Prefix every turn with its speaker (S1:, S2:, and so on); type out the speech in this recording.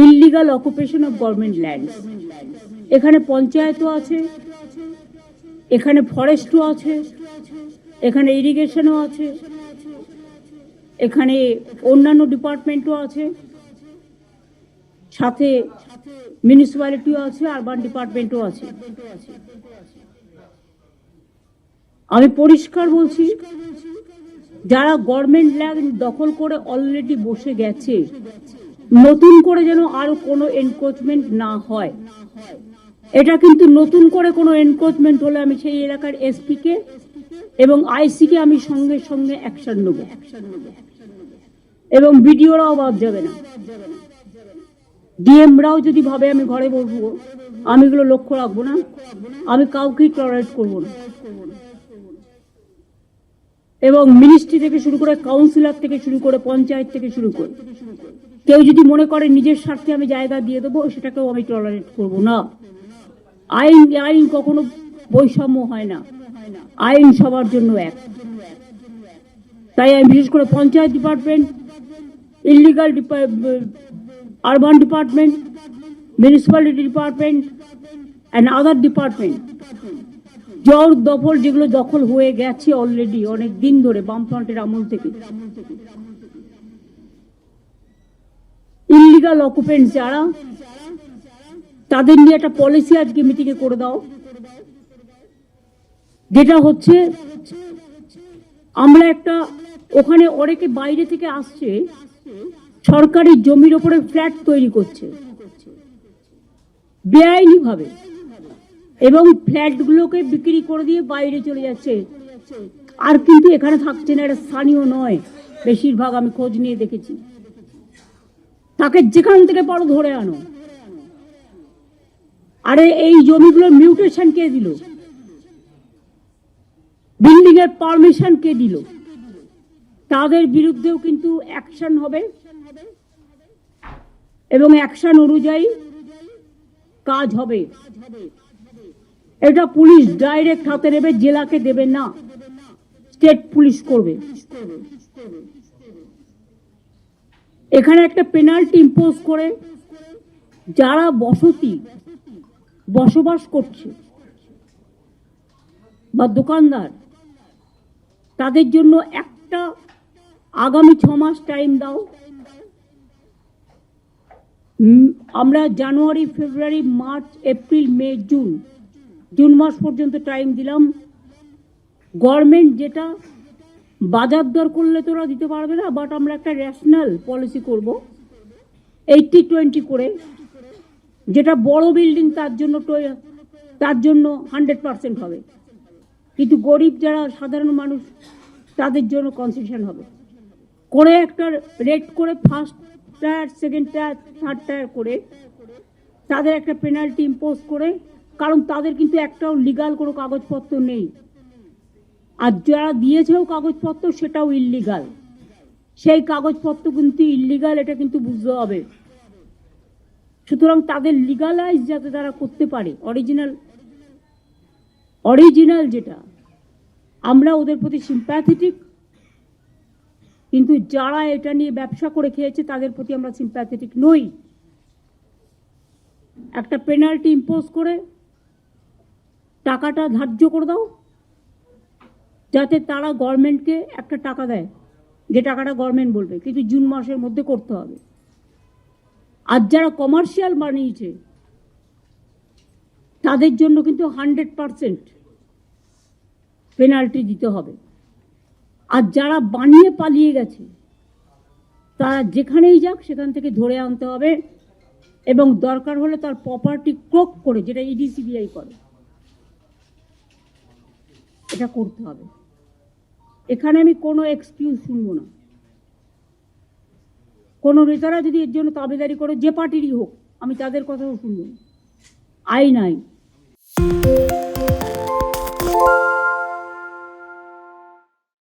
S1: Illegal occupation of government land এখানে পঞ্চায়েতও আছে, এখানে ফরেস্টও আছে, এখানে ইরিগেশনও আছে, এখানে অন্যান্য ডিপার্টমেন্টও আছে, সাথে মিউনিসিপ্যালিটিও আছে আরবান ডিপার্টমেন্টও আছে। আমি পরিষ্কার বলছি, যারা গভর্নমেন্ট ল্যান্ড দখল করে অলরেডি বসে গেছে নতুন করে যেন আরও কোনো এনক্রোচমেন্ট না হয়। এটা কিন্তু নতুন করে কোনো এনক্রোচমেন্ট হলে আমি সেই এলাকার এসপি কে এবং আইসি কে আমি সঙ্গে সঙ্গে অ্যাকশন নেব। এবং বিডিওরাও বাদ যাবে না। ডিএমরাও যদি ভাবে আমি ঘরে বসবো, আমি এগুলো লক্ষ্য রাখব না, আমি কাউকেই টলারেট করব না। এবং মিনিস্ট্রি থেকে শুরু করে কাউন্সিলর থেকে শুরু করে পঞ্চায়েত থেকে শুরু করে কেউ যদি মনে করে নিজের স্বার্থে আমি জায়গা দিয়ে দেবো, সেটাকেও আমি টলারেট করব না। আইন আইন কখনো বৈষম্য হয় না। আইন সবার জন্য এক। তাই আমি বিশেষ করে panchayat department, illegal urban department municipality department and other department জল দখল যেগুলো দখল হয়ে গেছে অলরেডি অনেক দিন ধরে, বামফ্রন্টের আমল থেকে। ইলিগাল অকুপেন্ট যারা, তাদের নিয়ে একটা পলিসি আজকে মিটিংয়ে করে দাও। যেটা হচ্ছে, আমরা একটা, ওখানে অনেকে বাইরে থেকে আসছে, সরকারি জমির ওপরে ফ্ল্যাট তৈরি করছে। বেআইনি ভাবে এবং ফ্ল্যাটগুলোকে বিক্রি করে দিয়ে বাইরে চলে যাচ্ছে। আর কিন্তু এখানে থাকছে না, এটা স্থানীয় নয়। বেশিরভাগ আমি খোঁজ নিয়ে দেখেছি। তাকে যেখান থেকে পারো ধরে আনো। আরে এই জমিগুলো মিউটেশন কে দিল? বিল্ডিং এর পারমিশন কে দিল? তাদের বিরুদ্ধেও কিন্তু অ্যাকশন হবে। এবং অ্যাকশন অনুযায়ী কাজ হবে। এটা পুলিশ ডাইরেক্ট হাতে নেবে, জেলাকে দেবে না। স্টেট পুলিশ করবে। এখানে একটা পেনাল্টি ইম্পোজ করে যারা বসতি বসবাস করছে বা দোকানদার, তাদের জন্য একটা আগামী ছ মাস টাইম দাও। আমরা January, February, March, April, May, June June মাস পর্যন্ত টাইম দিলাম। গভর্নমেন্ট যেটা বাজার দর করলে তোরা দিতে পারবে না বাট আমরা একটা ন্যাশনাল পলিসি করব। এইটটি টোয়েন্টি করে, যেটা বড় বিল্ডিং তার জন্য তার জন্য হান্ড্রেড পার্সেন্ট হবে। কিন্তু গরিব যারা, সাধারণ মানুষ, তাদের জন্য কনসেশন হবে। করে একটা রেট করে first tier second tier third tier করে, তাদের একটা পেনাল্টি ইম্পোজ করে, কারণ তাদের কিন্তু একটাও লিগাল কোনো কাগজপত্র নেই। আর যারা দিয়েছেও কাগজপত্র, সেটাও ইল্লিগাল সেই কাগজপত্র কিন্তু ইল্লিগাল এটা কিন্তু বুঝতে হবে। সুতরাং তাদের লিগালাইজ যাতে তারা করতে পারে অরিজিনাল অরিজিনাল যেটা। আমরা ওদের প্রতি সিম্প্যাথেটিক কিন্তু যারা এটা নিয়ে ব্যবসা করে খেয়েছে, তাদের প্রতি আমরা সিম্প্যাথেটিক নই। একটা পেনাল্টি ইম্পোজ করে, টাকাটা ধার্য করে দাও। যাতে তারা গভর্নমেন্টকে একটা টাকা দেয়, যে টাকাটা গভর্নমেন্ট বলবে। কিন্তু জুন মাসের মধ্যে করতে হবে। আর যারা কমার্শিয়াল বানিয়েছে তাদের জন্য কিন্তু হান্ড্রেড পারসেন্ট পেনাল্টি দিতে হবে। আর যারা বানিয়ে পালিয়ে গেছে, তারা যেখানেই যাক সেখান থেকে ধরে আনতে হবে এবং দরকার হলে তার প্রপার্টি ক্রোক করে, যেটা ইডিসিবিআই করে, এটা করতে হবে। এখানে আমি কোনো এক্সকিউজ শুনব না। কোনো নেতারা যদি এর জন্য তাবেদারি করে, যে পার্টিরই হোক, আমি তাদের কথাও শুনব আইন আইন